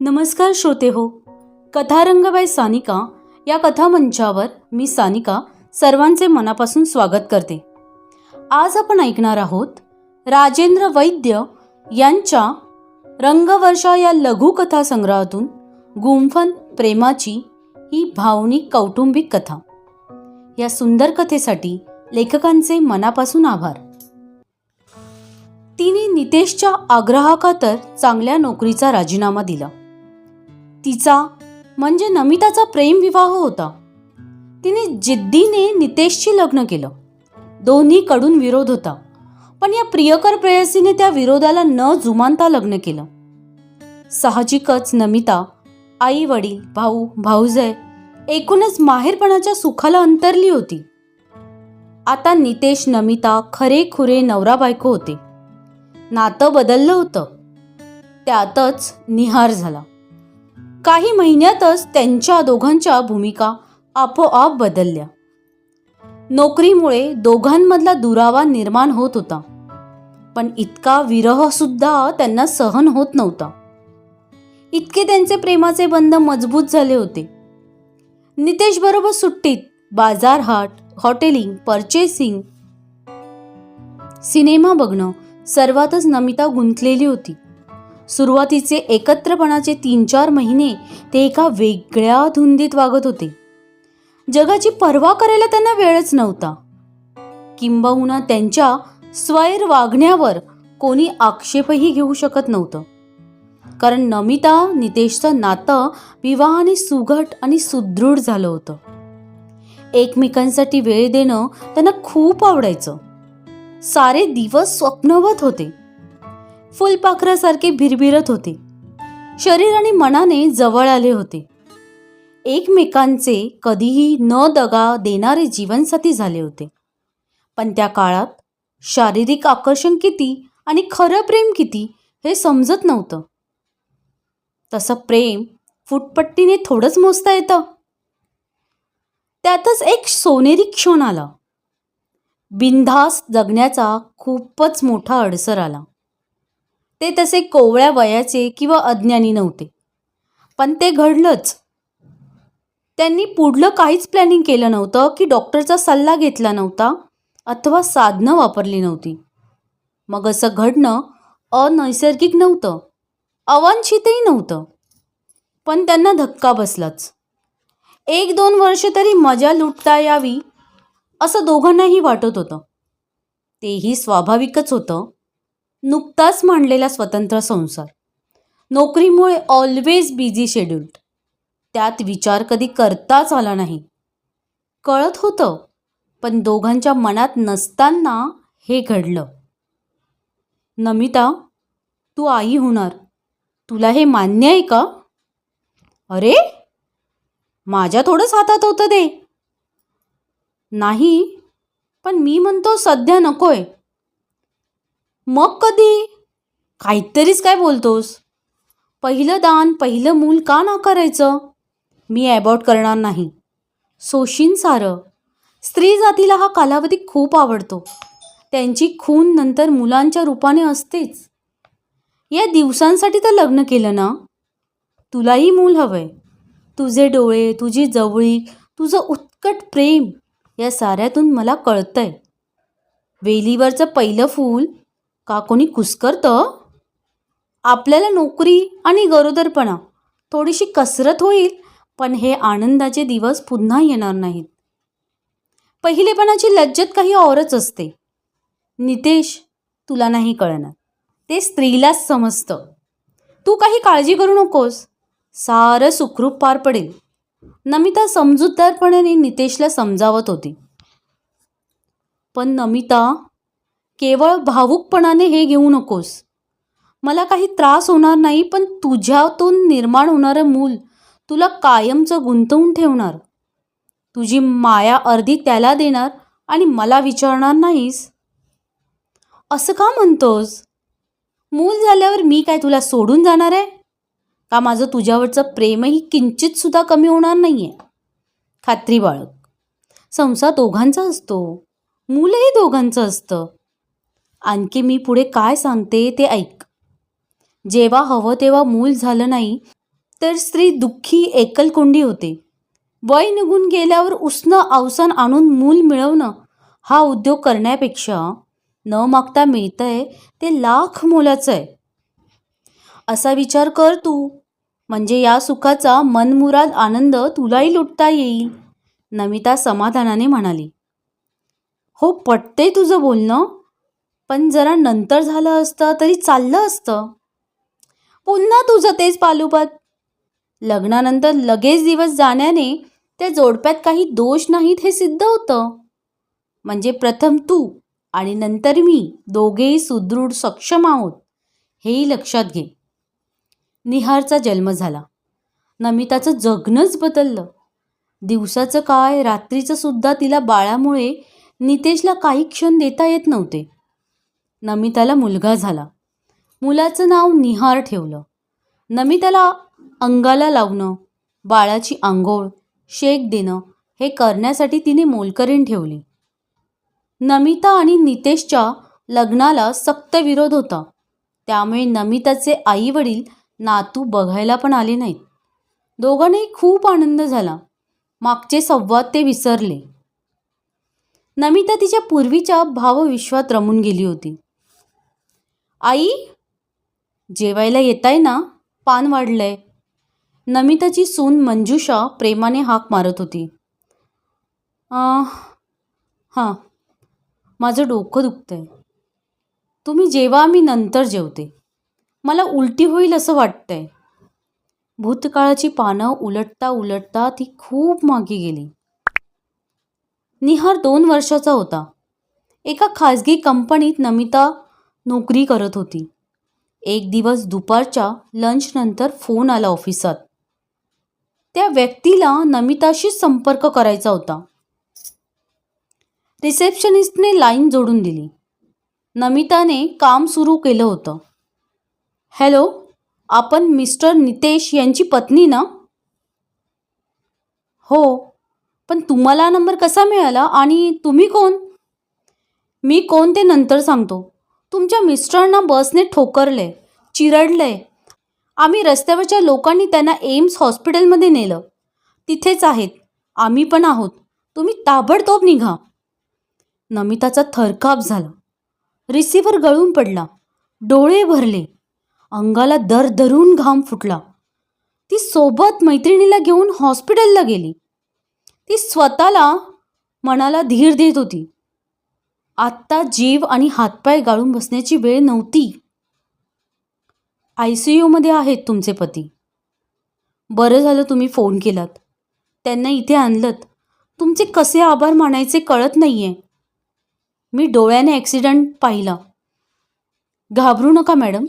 नमस्कार श्रोते हो कथारंग बाय सानिका या कथामंचावर मी सानिका सर्वांचे मनापासून स्वागत करते. आज आपण ऐकणार आहोत राजेंद्र वैद्य यांच्या रंगवर्षा या लघुकथा संग्रहातून गुंफन प्रेमाची ही भावनिक कौटुंबिक कथा. या सुंदर कथेसाठी लेखकांचे मनापासून आभार. तिने नितेशच्या आग्रहाखातर चांगल्या नोकरीचा राजीनामा दिला. तिचा म्हणजे नमिताचा प्रेमविवाह होता. तिने जिद्दीने नितेशशी लग्न केलं. दोन्हीकडून विरोध होता. पण या प्रियकर प्रेयसीने त्या विरोधाला न जुमानता लग्न केलं. साहजिकच नमिता आई वडील भाऊ भाऊजय एकूणच माहेरपणाच्या सुखाला अंतरली होती. आता नितेश नमिता खरे खुरे नवरा बायको होते. नातं बदललं होतं. त्यातच निहार झाला. काही महिन्यातच त्यांच्या दोघांच्या भूमिका आपोआप बदलल्या. नोकरीमुळे दोघांमधला दुरावा निर्माण होत होता. पण इतका विरह सुद्धा त्यांना सहन होत नव्हता. इतके त्यांचे प्रेमाचे बंध मजबूत झाले होते. नितेश बरोबर सुट्टीत बाजारहाट हॉटेलिंग पर्चेसिंग सिनेमा बघणं सर्वातच नमिता गुंतलेली होती. सुरुवातीचे एकत्रपणाचे तीन चार महिने ते एका वेगळ्या धुंदीत वागत होते. जगाची पर्वा करायला त्यांना वेळच नव्हता. किंबहुना त्यांच्या स्वैर वागण्यावर कोणी आक्षेपही घेऊ शकत नव्हतं. कारण नमिता नितेशचं नातं विवाहाने सुघट आणि सुदृढ झालं होतं. एकमेकांसाठी वेळ देणं त्यांना खूप आवडायचं. सारे दिवस स्वप्नवत होते. फुलपाखरासारखे भिरभिरत होते. शरीर आणि मनाने जवळ आले होते. एकमेकांचे कधीही न दगा देणारे जीवनसाथी झाले होते. पण त्या काळात शारीरिक आकर्षण किती आणि खरं प्रेम किती हे समजत नव्हतं. तसं प्रेम फुटपट्टीने थोडंच मोजता येतं. त्यातच एक सोनेरी क्षण आला. बिनधास जगण्याचा खूपच मोठा अडसर आला. ते तसे कोवळ्या वयाचे किंवा अज्ञानी नव्हते. पण ते घडलंच. त्यांनी पुढलं काहीच प्लॅनिंग केलं नव्हतं की डॉक्टरचा सल्ला घेतला नव्हता अथवा साधनं वापरली नव्हती. मग असं घडणं अनैसर्गिक नव्हतं. अवांछितही नव्हतं. पण त्यांना धक्का बसलाच. एक दोन वर्ष तरी मजा लुटता यावी असं दोघांनाही वाटत होतं. तेही स्वाभाविकच होतं. नुकताच मांडलेला स्वतंत्र संसार. नोकरीमुळे ऑलवेज बिझी शेड्यूल्ड त्यात विचार कधी करताच आला नाही. कळत होतं पण दोघांच्या मनात नसताना हे घडलं. नमिता तू आई होणार. तुला हे मान्य आहे का? अरे माझ्या थोडंच हातात होतं ते. नाही पण मी म्हणतो सध्या नकोय. मग कधी? काहीतरीच काय बोलतोस? पहिलं दान पहिलं मूल का नाकारायचं मी ॲबॉट करणार नाही. सोशीन सारं. स्त्री जातीला हा कालावधी खूप आवडतो. त्यांची खून नंतर मुलांच्या रूपाने असतेच. या दिवसांसाठी तर लग्न केलं ना? तुलाही मूल हवंय. तुझे डोळे तुझी जवळीक तुझं उत्कट प्रेम या साऱ्यातून मला कळतंय. वेलीवरचं पहिलं फूल का कोणी कुसकरतं आपल्याला नोकरी आणि गरोदरपणा थोडीशी कसरत होईल पण हे आनंदाचे दिवस पुन्हा येणार नाहीत. पहिलेपणाची लज्जत काही औरच असते. नितेश तुला नाही कळणार. ते स्त्रीलाच समजतं. तू काही काळजी करू नकोस. सारं सुखरूप पार पडेल. नमिता समजूतदारपणाने नितेशला समजावत होती. पण नमिता केवळ भावुकपणाने हे घेऊ नकोस. मला काही त्रास होणार नाही पण तुझ्यातून निर्माण होणारं मूल तुला कायमचं गुंतवून ठेवणार. तुझी माया अर्धी त्याला देणार आणि मला विचारणार नाहीस. असं का म्हणतोस? मूल झाल्यावर मी काय तुला सोडून जाणार आहे? का माझं तुझ्यावरचं प्रेमही किंचित सुद्धा कमी होणार नाही आहे खात्री बाळग. संसार दोघांचा असतो. मूलही दोघांचं असतं. आणखी मी पुढे काय सांगते ते ऐक. जेव्हा हवं तेव्हा मूल झालं नाही तर स्त्री दुःखी एकलकोंडी होते. वय निघून गेल्यावर उष्ण अवसान आणून मूल मिळवणं हा उद्योग करण्यापेक्षा न मागता मिळतंय ते लाख मोलाचं आहे असा विचार कर तू. म्हणजे या सुखाचा मनमुराद आनंद तुलाही लुटता येईल नमिता समाधानाने म्हणाली. हो पटते तुझं बोलणं. पण जरा नंतर झालं असतं तरी चाललं असतं. पुन्हा तुझं तेच पालुपात. लग्नानंतर लगेच दिवस जाण्याने त्या जोडप्यात काही दोष नाहीत हे सिद्ध होतं. म्हणजे प्रथम तू आणि नंतर मी दोघेही सुदृढ सक्षम आहोत हेही लक्षात घे. निहारचा जन्म झाला. नमिताचं जगणंच बदललं. दिवसाचं काय रात्रीचं सुद्धा तिला बाळामुळे नितेशला काही क्षण देता येत नव्हते. नमिताला मुलगा झाला. मुलाचं नाव निहार ठेवलं. नमिताला अंगाला लावणं बाळाची आंघोळ शेक देणं हे करण्यासाठी तिने मोलकरीण ठेवली. नमिता आणि नितेशच्या लग्नाला सक्त विरोध होता. त्यामुळे नमिताचे आई वडील नातू बघायला पण आले नाहीत. दोघांनाही खूप आनंद झाला. मागचे संवाद ते विसरले. नमिता तिच्या पूर्वीच्या भावविश्वात रमून गेली होती. आई जेवायला येताय ना? पान वाढलंय. नमिताची सून मंजुषा प्रेमाने हाक मारत होती. हां माझं डोकं दुखतंय. तुम्ही जेवा मी नंतर जेवते. मला उलटी होईल असं वाटतंय. भूतकाळाची पानं उलटता उलटता ती खूप मागे गेली. निहार दोन वर्षाचा होता. एका खाजगी कंपनीत नमिता नोकरी करत होती. एक दिवस दुपारच्या लंचनंतर फोन आला ऑफिसात त्या व्यक्तीला नमिताशी संपर्क करायचा होता. रिसेप्शनिस्टने लाईन जोडून दिली. नमिताने काम सुरू केलं होतं. हॅलो आपण मिस्टर नितेश यांची पत्नी ना? हो पण तुम्हाला नंबर कसा मिळाला आणि तुम्ही कोण? मी कोण ते नंतर सांगतो. तुमच्या मिस्टरांना बसने ठोकरले चिरडले. आम्ही रस्त्यावरच्या लोकांनी त्यांना एम्स हॉस्पिटलमध्ये नेलं. तिथेच आहेत. आम्ही पण आहोत. तुम्ही ताबडतोब निघा. नमिताचा थरकाप झाला. रिसिव्हर गळून पडला. डोळे भरले. अंगाला दर धरून घाम फुटला. ती सोबत मैत्रिणीला घेऊन हॉस्पिटलला गेली. ती स्वतःला मनाला धीर देत होती. आत्ता जीव आणि हातपाय गाळून बसण्याची वेळ नव्हती. आय सी यूमध्ये आहेत तुमचे पती. बरं झालं तुम्ही फोन केलात. त्यांना इथे आणलंत. तुमचे कसे आभार मानायचे कळत नाही आहे मी डोळ्याने ॲक्सिडंट पाहिला. घाबरू नका मॅडम.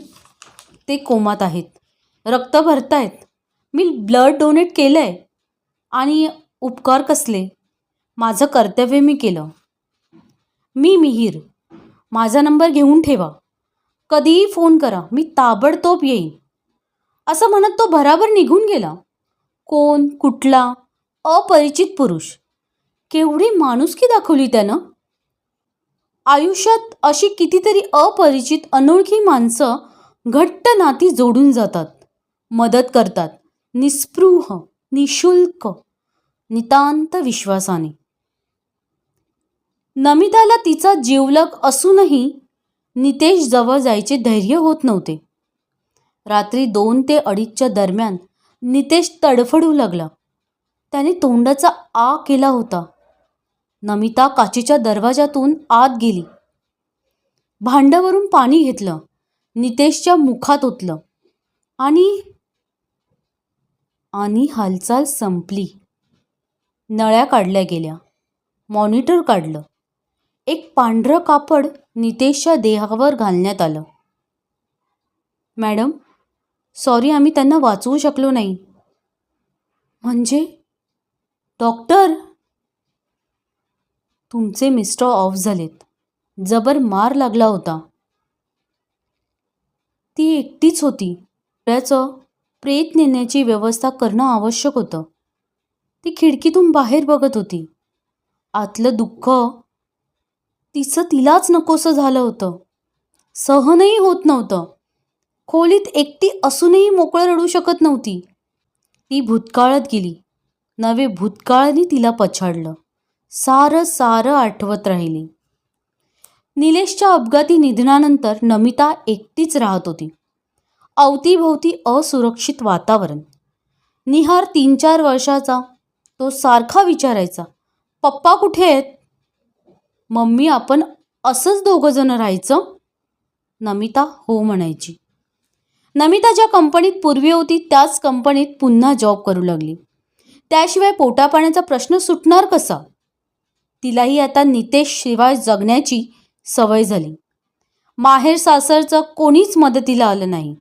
ते कोमात आहेत. रक्त भरतायत. मी ब्लड डोनेट केलं आहे आणि उपकार कसले? माझं कर्तव्य मी केलं. मी मिहीर. माझा नंबर घेऊन ठेवा. कधीही फोन करा मी ताबडतोब येईन. असं म्हणत तो भराभर निघून गेला. कोण कुठला? अपरिचित पुरुष. केवढी माणुसकी दाखवली त्यानं. आयुष्यात अशी कितीतरी अपरिचित अनोळखी माणसं घट्ट नाती जोडून जातात. मदत करतात. निस्पृह निशुल्क नितांत विश्वासाने. नमिताला तिचा जिवलग असूनही नितेश जवळ जायचे धैर्य होत नव्हते. रात्री दोन ते अडीचच्या दरम्यान नितेश तडफडू लागला. त्याने तोंडाचा आ केला होता. नमिता काचेच्या दरवाजातून आत गेली. भांड्यावरून पाणी घेतलं. नितेशच्या मुखात ओतलं. आणि आणि हालचाल संपली. नळ्या काढल्या गेल्या. मॉनिटर काढलं. एक पांढरं कापड नितेशच्या देहावर घालण्यात आलं. मॅडम सॉरी आम्ही त्यांना वाचवू शकलो नाही. म्हणजे? डॉक्टर. तुमचे मिस्टर ऑफ झालेत. जबर मार लागला होता. ती एकटीच होती. त्याचं प्रेत नेण्याची व्यवस्था करणं आवश्यक होतं. ती खिडकीतून बाहेर बघत होती. आतलं दुःख तिचं तिलाच नकोसं झालं होतं. सहनही होत नव्हतं. खोलीत एकटी असूनही मोकळं रडू शकत नव्हती. ती भूतकाळात गेली. नवे भूतकाळाने तिला पछाडलं. सारं सारं आठवत राहिली. निलेशच्या अपघाती निधनानंतर नमिता एकटीच राहत होती. अवतीभोवती असुरक्षित वातावरण. निहार तीन चार वर्षाचा. तो सारखा विचारायचा पप्पा कुठे आहेत? मम्मी आपण असंच दोघं जण राहायचं? नमिता हो म्हणायची. नमिता ज्या कंपनीत पूर्वी होती त्याच कंपनीत पुन्हा जॉब करू लागली. त्याशिवाय पोटापाण्याचा प्रश्न सुटणार कसा? तिलाही आता नितेश शिवाय जगण्याची सवय झाली. माहेर सासरचं कोणीच मदतीला आलं नाही.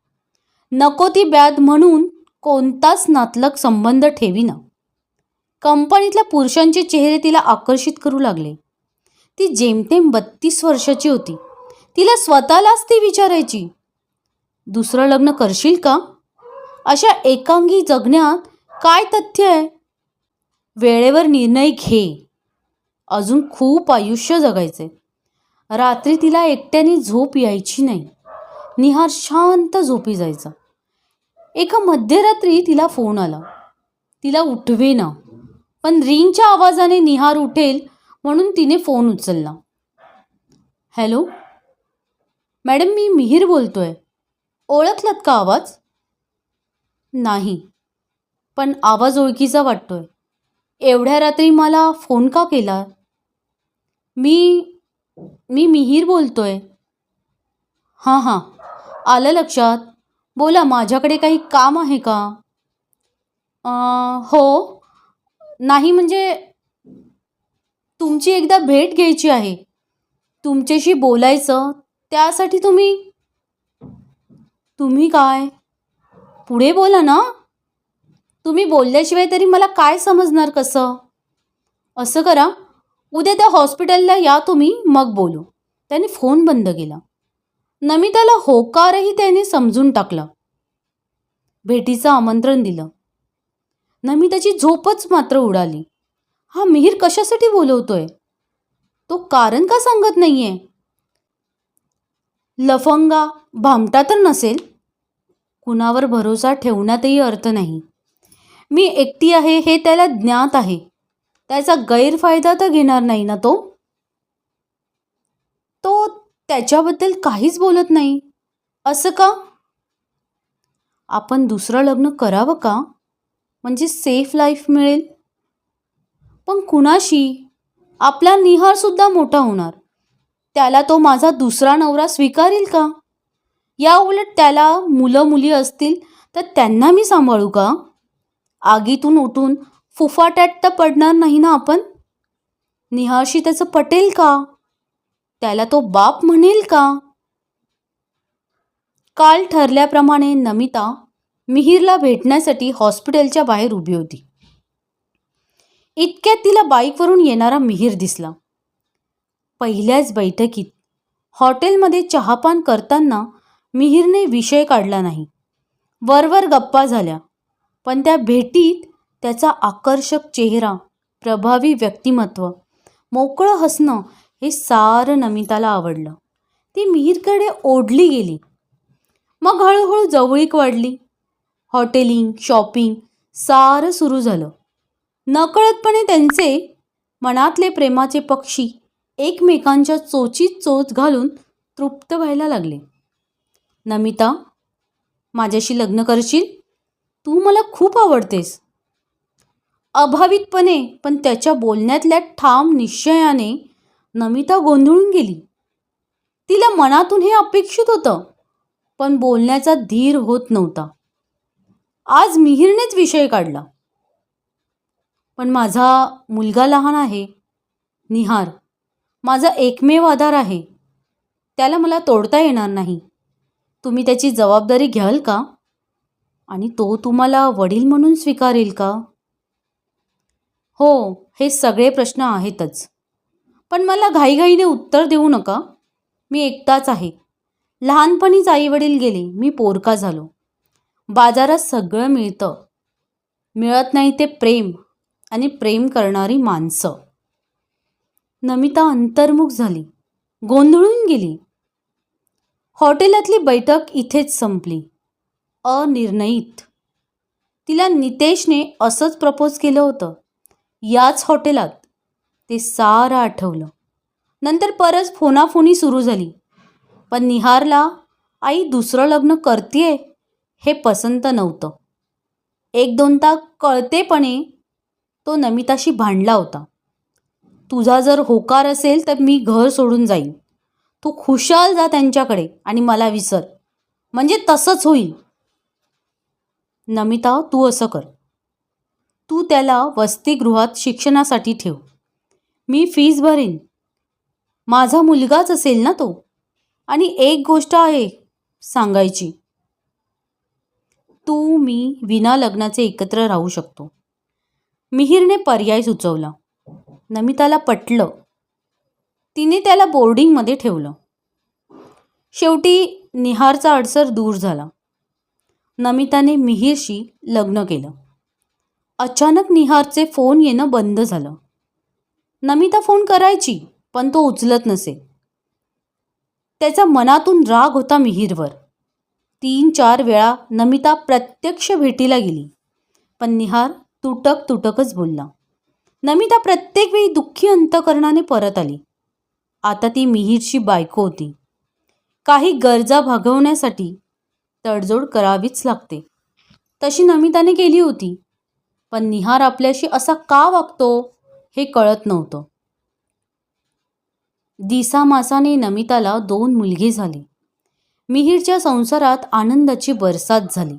नको ती ब्याद म्हणून कोणताच नातलक संबंध ठेवीना. कंपनीतल्या पुरुषांचे चेहरे तिला आकर्षित करू लागले. ती जेमतेम बत्तीस वर्षाची होती. तिला स्वतःलाच ती विचारायची दुसरं लग्न करशील का? अशा एकांगी जगण्यात काय तथ्य आहे? वेळेवर निर्णय घे. अजून खूप आयुष्य जगायचे रात्री तिला एकट्याने झोप यायची नाही. निहार शांत झोपी जायचा. एका मध्यरात्री तिला फोन आला. तिला उठवेना. पण रिंगच्या आवाजाने निहार उठेल म्हणून तिने फोन उचलला. हॅलो? मॅडम मी मिहीर बोलतोय. ओळखलात का आवाज? नाही. पण आवाज ओळखीचा वाटतोय. एवढ्या रात्री मला फोन का केला? मी मी मिहीर बोलतोय. हां हां. आलं लक्षात. बोला माझ्याकडे काही काम आहे का? आ, हो. नाही म्हणजे तुमची एकदा भेट घ्यायची आहे. तुमच्याशी बोलायचं त्यासाठी तुम्ही तुम्ही काय? पुढे बोला ना. तुम्ही बोलल्याशिवाय तरी मला काय समजणार कसं? असं करा. उद्या त्या हॉस्पिटलला या तुम्ही मग बोलू. त्याने फोन बंद केला. नमिताला होकारही त्याने समजून टाकला. भेटीचं आमंत्रण दिलं. नमिताची झोपच मात्र उडाली. हा मिहीर कशासाठी बोलवतोय? तो कारण का सांगत नाहीये? लफंगा भामटा तर नसेल. कुणावर भरोसा ठेवण्यातही अर्थ नाही. मी एकटी आहे हे त्याला ज्ञात आहे. त्याचा गैरफायदा तर घेणार नाही ना तो? तो त्याच्याबद्दल काहीच बोलत नाही. असं का? आपण दुसरं लग्न करावं का? म्हणजे सेफ लाईफ मिळेल? पण कुणाशी? आपला निहारसुद्धा मोठा होणार. त्याला तो माझा दुसरा नवरा स्वीकारेल का? या उलट त्याला मुलं मुली असतील तर त्यांना मी सांभाळू का? आगीतून उठून फुफाट्यात तर पडणार नाही ना आपण? निहारशी त्याचं पटेल का? त्याला तो बाप म्हणेल का? काल ठरल्याप्रमाणे नमिता मिहीरला भेटण्यासाठी हॉस्पिटलच्या बाहेर उभी होती. इतक्यात तिला बाईकवरून येणारा मिहीर दिसला. पहिल्याच बैठकीत हॉटेलमध्ये चहापान करताना मिहीरने विषय काढला नाही. वरवर गप्पा झाल्या पण त्या भेटीत त्याचा आकर्षक चेहरा प्रभावी व्यक्तिमत्व मोकळं हसणं हे सारं नमिताला आवडलं. ती मिहीरकडे ओढली गेली. मग हळूहळू जवळीक वाढली. हॉटेलिंग शॉपिंग सारं सुरू झालं. नकळतपणे त्यांचे मनातले प्रेमाचे पक्षी एकमेकांच्या चोचीत चोच घालून तृप्त व्हायला लागले. नमिता माझ्याशी लग्न करशील? तू मला खूप आवडतेस. अभावितपणे पण त्याच्या बोलण्यातल्या ठाम निश्चयाने नमिता गोंधळून गेली. तिला मनातून हे अपेक्षित होतं पण बोलण्याचा धीर होत नव्हता. आज मिहीरनेच विषय काढला. पण माझा मुलगा लहान आहे निहार. माझा एकमेव आधार आहे. त्याला मला तोडता येणार नाही. तुम्ही त्याची जबाबदारी घ्याल का? आणि तो तुम्हाला वडील म्हणून स्वीकारेल का? हो हे सगळे प्रश्न आहेतच. पण मला घाईघाईने उत्तर देऊ नका. मी एकटाच आहे. लहानपणीच आईवडील गेले. मी पोरका झालो. बाजारात सगळं मिळतं. मिळत नाही ते प्रेम. आणि प्रेम करणारी माणसं. नमिता अंतर्मुख झाली. गोंधळून गेली. हॉटेलातली बैठक इथेच संपली. अनिर्णयित. तिला नितेशने असंच प्रपोज केलं होतं. याच हॉटेलात. ते सारं आठवलं. नंतर परत फोनाफोनी सुरू झाली. पण निहारला आई दुसरं लग्न करतीये? हे पसंत नव्हतं. एक दोन तास कळतेपणे तो नमिताशी भांडला होता. तुझा जर होकार असेल तर मी घर सोडून जाईन. तू खुशाल जा त्यांच्याकडे आणि मला विसर. म्हणजे तसंच होईल. नमिता तू असं कर. तू त्याला वसतिगृहात शिक्षणासाठी ठेव. मी फीज भरेन. माझा मुलगाच असेल ना तो? आणि एक गोष्ट आहे सांगायची. तू मी विना लग्नाचे एकत्र राहू शकतो. मिहीरने पर्याय सुचवला. नमिताला पटलं. तिने त्याला बोर्डिंगमध्ये ठेवलं. शेवटी निहारचा अडसर दूर झाला. नमिताने मिहीरशी लग्न केलं. अचानक निहारचे फोन येणं बंद झालं. नमिता फोन करायची पण तो उचलत नसे. त्याचा मनातून राग होता मिहीरवर. तीन चार वेळा नमिता प्रत्यक्ष भेटीला गेली पण निहार तुटक तुटकच बोलला. नमिता प्रत्येक वेळी दुःखी अंतकरणाने परत आली. आता ती मिहीरची बायको होती. काही गरजा भागवण्यासाठी तडजोड करावीच लागते. तशी नमिताने केली होती. पण निहार आपल्याशी असा का वागतो हे कळत नव्हतं. दिसामासाने नमिताला दोन मुलगे झाले. मिहीरच्या संसारात आनंदाची बरसात झाली.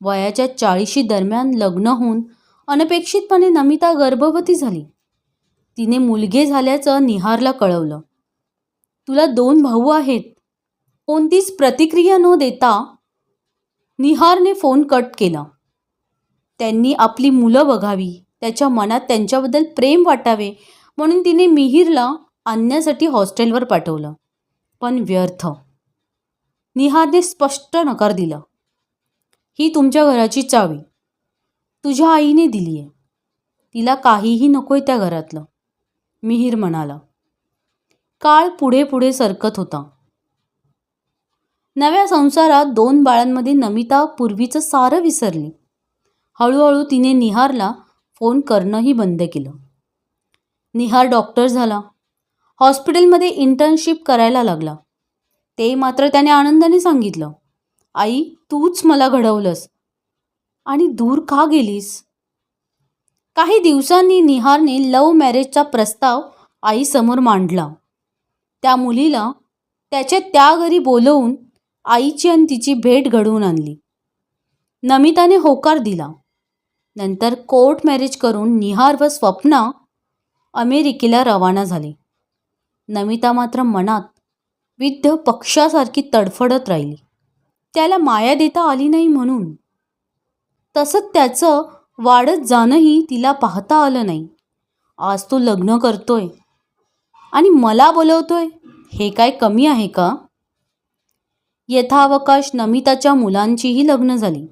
वयाच्या चाळीशी दरम्यान लग्न होऊन अनपेक्षितपणे नमिता गर्भवती झाली. तिने मुलगे झाल्याचं निहारला कळवलं. तुला दोन भाऊ आहेत. कोणतीच प्रतिक्रिया न देता निहारने फोन कट केला. त्यांनी आपली मुलं बघावी त्याच्या मनात त्यांच्याबद्दल प्रेम वाटावे म्हणून तिने मिहीरला आणण्यासाठी हॉस्टेलवर पाठवलं. पण व्यर्थ. निहारने स्पष्ट नकार दिला. ही तुमच्या घराची चावी. तुझ्या आईने दिली आहे तिला काहीही नकोय त्या घरातलं. मिहीर म्हणाला. काळ पुढे पुढे सरकत होता. नव्या संसारात दोन बाळांमध्ये नमिता पूर्वीचं सारं विसरली. हळूहळू तिने निहारला फोन करणंही बंद केलं. निहार डॉक्टर झाला. हॉस्पिटलमध्ये इंटर्नशिप करायला लागला. ते मात्र त्याने आनंदाने सांगितलं. आई तूच मला घडवलंस. आणि दूर का गेलीस? काही दिवसांनी निहारने लव्ह मॅरेजचा प्रस्ताव आईसमोर मांडला. त्या मुलीला त्याच्या त्या घरी बोलवून आईची आणि तिची भेट घडवून आणली. नमिताने होकार दिला. नंतर कोर्ट मॅरेज करून निहार व स्वप्ना अमेरिकेला रवाना झाले. नमिता मात्र मनात विद्ध पक्षासारखी तडफडत राहिली. त्याला माया देता आली नाही म्हणून तसंच त्याचं वाढत जाणंही तिला पाहता आलं नाही. आज तो लग्न करतोय. आणि मला बोलवतोय? हे काय कमी आहे का? यथावकाश नमिताच्या मुलांचीही लग्न झाली.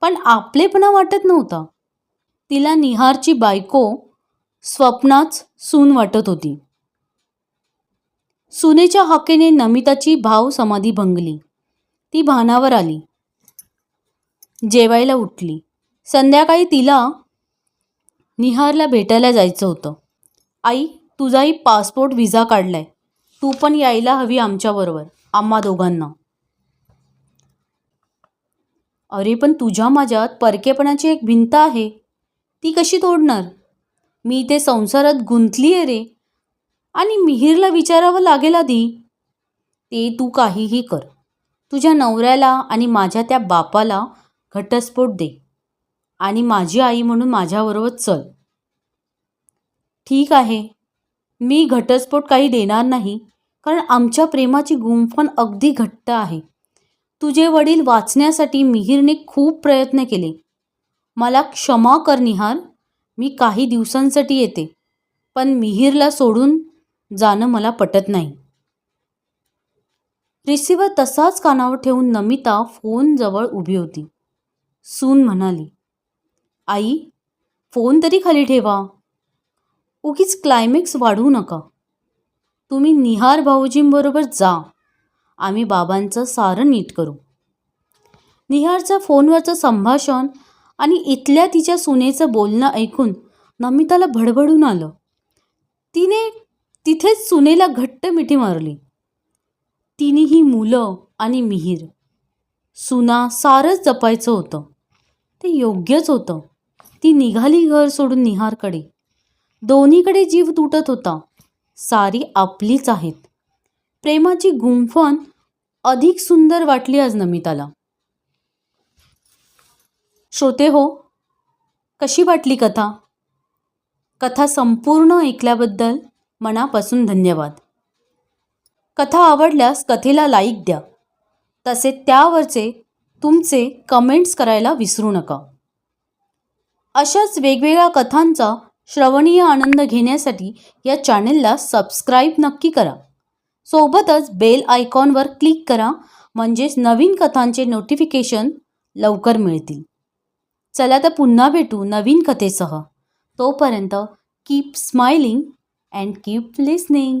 पण आपलेपणा वाटत नव्हता. तिला निहारची बायको स्वप्नाच सून वाटत होती. सुनेच्या हाकेने नमिताची भाव समाधी भंगली. ती भानावर आली. जेवायला उठली. संध्याकाळी तिला निहारला भेटायला जायचं होतं. आई तुझाही पासपोर्ट व्हिसा काढलाय. तू पण यायला हवी आमच्याबरोबर आम्हा दोघांना. अरे पण तुझ्या माझ्यात परकेपणाची एक भिंत आहे. ती कशी तोडणार? मी ते संसारात गुंतली आहे रे. आणि मिहीरला विचारावं लागेल आधी. ते तू काहीही कर. तुझ्या नवऱ्याला आणि माझ्या त्या बापाला घटस्फोट दे आणि माझी आई म्हणून माझ्याबरोबर चल. ठीक आहे. मी घटस्फोट काही देणार नाही कारण आमच्या प्रेमाची गुंफण अगदी घट्ट आहे. तुझे वडील वाचण्यासाठी मिहीरने खूप प्रयत्न केले. मला क्षमा कर निहार मी काही दिवसांसाठी येते पण मिहीरला सोडून जाणं मला पटत नाही. रिसिव्हर तसाच कानावर ठेवून नमिता फोनजवळ उभी होती. सून म्हणाली आई फोन तरी खाली ठेवा. उगीच क्लायमॅक्स वाढवू नका. तुम्ही निहार भाऊजींबरोबर जा. आम्ही बाबांचं सारं नीट करू. निहारचं फोनवरचं संभाषण आणि इथल्या तिच्या सुनेचं बोलणं ऐकून नमिताला भडभडून आलं. तिने तिथेच सुनेला घट्ट मिठी मारली. तिने ही मुलं आणि मिहीर. सुना सारंच जपायचं होतं. ते योग्यच होतं. ती निघाली घर सोडून निहारकडे. दोन्हीकडे जीव तुटत होता. सारी आपलीच आहेत. प्रेमाची गुंफण अधिक सुंदर वाटली आज नमिताला. श्रोते हो कशी वाटली कथा? कथा संपूर्ण ऐकल्याबद्दल मनापासून धन्यवाद. कथा आवडल्यास कथेला लाईक द्या. तसे त्यावरचे तुमचे कमेंट्स करायला विसरू नका. अशाच वेगवेगळ्या कथांचा श्रवणीय आनंद घेण्यासाठी या चॅनेलला सबस्क्राईब नक्की करा. सोबतच बेल आयकॉनवर क्लिक करा म्हणजेच नवीन कथांचे नोटिफिकेशन लवकर मिळतील. चला तर पुन्हा भेटू नवीन कथेसह. तोपर्यंत keep smiling and keep listening